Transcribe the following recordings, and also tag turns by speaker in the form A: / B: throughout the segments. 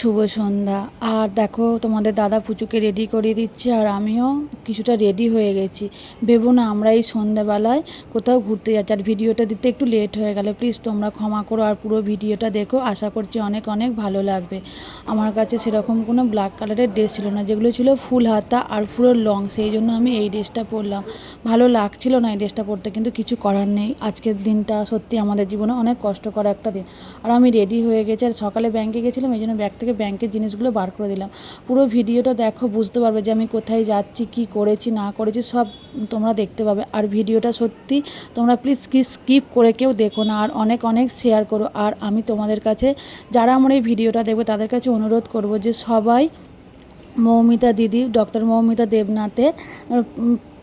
A: শুভ সন্ধ্যা। আর দেখো, তোমাদের দাদা পুচুকে রেডি করিয়ে দিচ্ছে, আর আমিও কিছুটা রেডি হয়ে গেছি। ভেবো না, আমরা এই সন্ধ্যাবেলায় কোথাও ঘুরতে যাচ্ছি। আর ভিডিওটা দিতে একটু লেট হয়ে গেল। প্লিজ তোমরা ক্ষমা করো, আর পুরো ভিডিওটা দেখো। আশা করছি অনেক অনেক ভালো লাগবে। আমার কাছে সেরকম কোনো ব্ল্যাক কালারের ড্রেস ছিল না, যেগুলো ছিল ফুল হাতা আর পুরো লং সেই জন্য আমি এই ড্রেসটা পরলাম। ভালো লাগছিল না এই ড্রেসটা পরতে, কিন্তু কিছু করার নেই। আজকের দিনটা সত্যি আমাদের জীবনে অনেক কষ্টকর একটা দিন। আর আমি রেডি হয়ে গেছি, আর সকালে ব্যাংকে গেছিলাম, এই জন্য ব্যাগ থেকে ব্যাংকের জিনিসগুলো বার করে দিলাম। পুরো ভিডিওটা দেখো, বুঝতে পারবে যে আমি কোথায় যাচ্ছি, কি করেছি, না করেছি, সব তোমরা দেখতে পাবে। আর ভিডিওটা সত্যি তোমরা প্লিজ কি স্কিপ করে কেউ দেখো না। আর অনেক অনেক শেয়ার করো। আর আমি তোমাদের কাছে, যারা আমার এই ভিডিওটা দেখবে, তাদের কাছে অনুরোধ করব যে সবাই মৌমিতা দিদি ডক্টর মৌমিতা দেবনাথের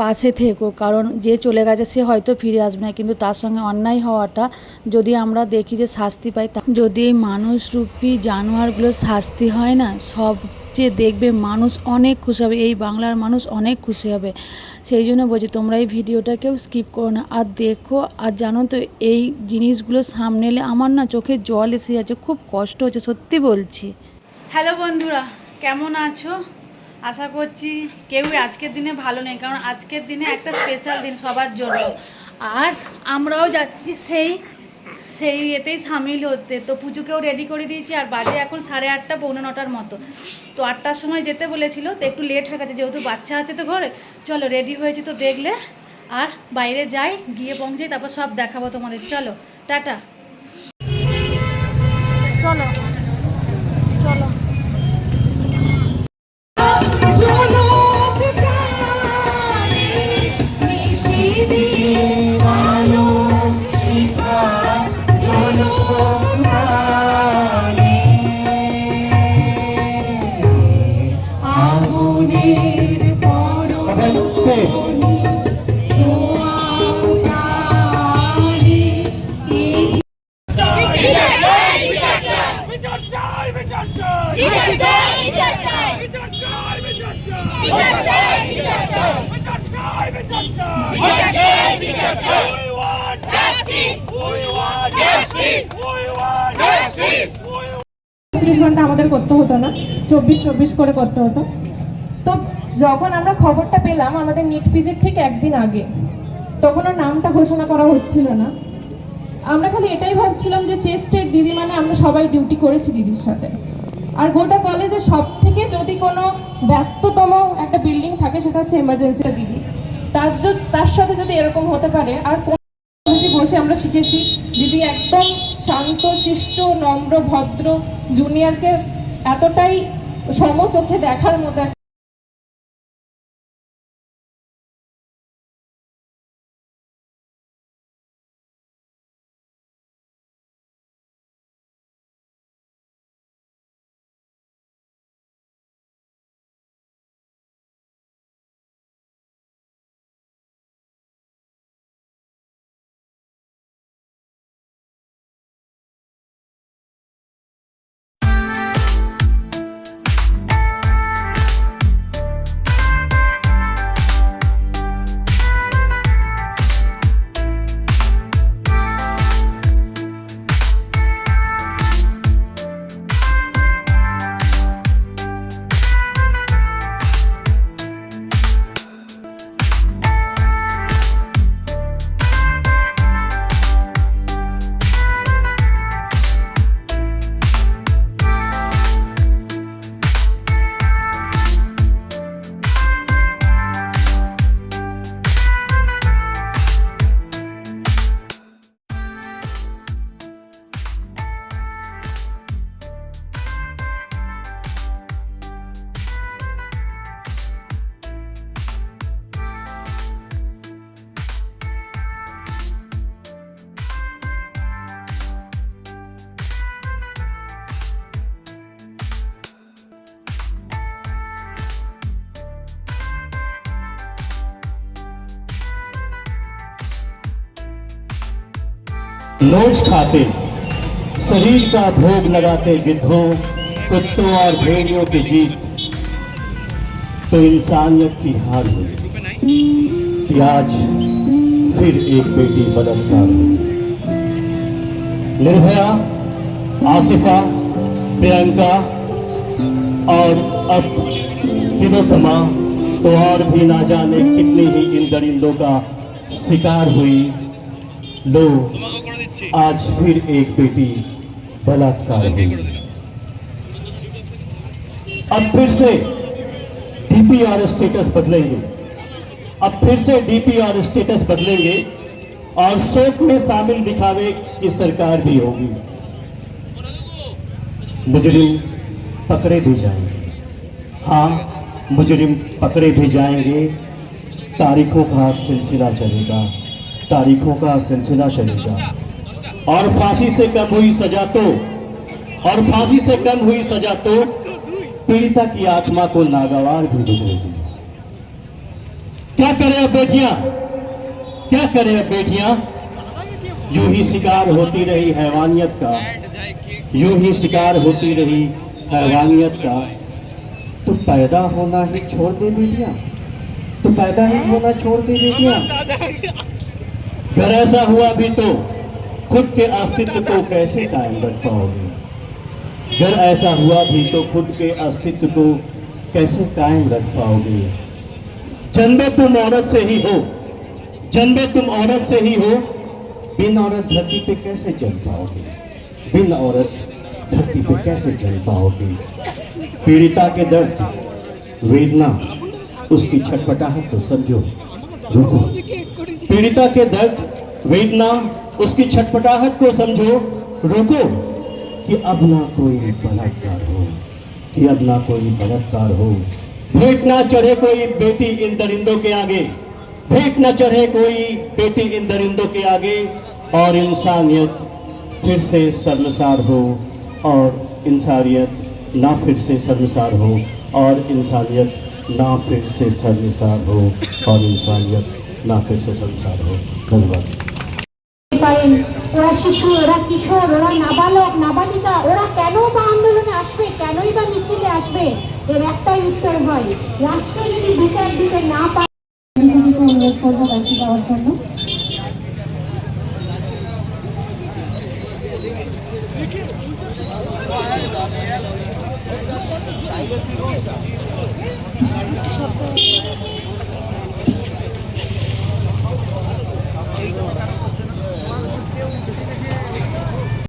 A: পাশে থেকো। কারণ যে চলে গেছে সে হয়তো ফিরে আসবে না, কিন্তু তার সঙ্গে অন্যায় হওয়াটা যদি আমরা দেখি যে শাস্তি পাই যদি এই মানুষরূপী জানোয়ারগুলোর শাস্তি হয় না সবচেয়ে দেখবে মানুষ অনেক খুশি হবে, এই বাংলার মানুষ অনেক খুশি হবে। সেই জন্য বলছি, তোমরা এই ভিডিওটা কেউ স্কিপ করো না। আর দেখো, আর জানো তো, এই জিনিসগুলো সামনে এলে আমার না চোখে জল এসে যাচ্ছে, খুব কষ্ট হচ্ছে, সত্যি বলছি। হ্যালো বন্ধুরা কেমন আছো? আশা করছি কেউ আজকের দিনে ভালো নেই, কারণ আজকের দিনে একটা স্পেশাল দিন সবার জন্য। আর আমরাও যাচ্ছি সেই সেই এতেই সামিল হতে। তো পুজোকেও রেডি করে দিয়েছি, আর বাজে এখন সাড়ে আটটা, পৌনে নটার মতো। তো আটটার সময় যেতে বলেছিল, তো একটু লেট হয়ে গেছে, যেহেতু বাচ্চা আছে তো ঘরে। চলো রেডি হয়েছি তো দেখলে। আর বাইরে যাই, গিয়ে পৌঁছাই তারপর সব দেখাবো তোমাদের। চলো, টাটা। চলো চলো।
B: চব্বিশ ঘণ্টা আমাদের করতে হতো না, চব্বিশ চব্বিশ করে করতে হতো। তো যখন আমরা খবরটা পেলাম, আমাদের নিট পিজির ঠিক একদিন আগে, তখন আর নামটা ঘোষণা করা হচ্ছিল না। আমরা খালি এটাই ভাবছিলাম যে চেস্টের দিদি মানে আমরা সবাই ডিউটি করেছি দিদির সাথে। আর গোটা কলেজে সব থেকে যদি কোনো ব্যস্ততম একটা বিল্ডিং থাকে, সেটা হচ্ছে এমার্জেন্সি দিদি। তার তার সাথে যদি এরকম হতে পারে, আর বসে আমরা শিখেছি। দিদি একদম শান্ত শিষ্ট নম্র ভদ্র জুনিয়রকে এতটাই সমচোখে দেখার মতো
C: नोच खाते, शरीर का भोग लगाते गिद्धों कुत्तों और भेड़ियों की जीत। तो इंसानियत की हार हुई कि आज फिर एक बेटी बलात्कार हुई निर्भया, आसिफा, प्रियंका और अब तिलोत्तमा तो और भी ना जाने कितनी ही इन दरिंदों का शिकार हुई लो आज फिर एक बेटी बलात्कार अब फिर से डीपीआर स्टेटस बदलेंगे। अब फिर से डीपीआर स्टेटस बदलेंगे और शोक में शामिल दिखावे की सरकार भी होगी। मुजरिम पकड़े भी जाएँगे। हाँ मुजरिम पकड़े भी जाएँगे। तारीखों का सिलसिला चलेगा। तारीखों का सिलसिला चलेगा। और फांसी से कम हुई सजा तो और फांसी से कम हुई सजा तो पीड़िता की आत्मा को नागवार भी गुजरेगी। क्या करें अब बेटियाँ? क्या करें अब बेटियाँ? यूँ ही शिकार होती रही हैवानियत का। यूँ ही शिकार होती रही हैवानियत का। तो पैदा होना ही छोड़ दे बेटियाँ। तो पैदा ही होना छोड़ दे बेटियाँ। ऐसा हुआ भी तो खुद के अस्तित्व को कैसे कायम रख पाओगे? घर ऐसा हुआ भी तो खुद के अस्तित्व को कैसे कायम रख पाओगे? जन्मे तुम औरत से ही हो। जन्मे तुम औरत से ही हो। बिन औरत धरती पे कैसे चल पाओगे? बिन औरत धरती पे कैसे चल पाओगे? पीड़िता के दर्द, वेदना, उसकी छटपटाहट को समझो। रुको। पीड़िता के दर्द, वेदना, उसकी छटपटाहट को समझो। रोको कि अब ना कोई बलात्कार हो, कि अब ना कोई बलात्कार हो। भेंट ना चढ़े कोई बेटी इन दरिंदों के आगे। भेंट ना चढ़े कोई बेटी इन दरिंदों के आगे। और इंसानियत फिर से शर्मसार हो, और इंसानियत ना फिर से शर्मसार हो, और इंसानियत ना फिर से शर्मसार हो, और इंसानियत নাফের হোসেন স্যার হোক
D: ধন্যবাদ। ওরা শিশু, ওরা কিশোর, ওরা নাবালক, নাবালিকা, ওরা কেন বা আন্দোলনে আসবে? কেনই বা মিছিলে আসবে? এর একটাই উত্তর হয়, রাষ্ট্র যদি বিচার দিতে না পারে অনুরোধ করব কাছে যাওয়ার জন্য।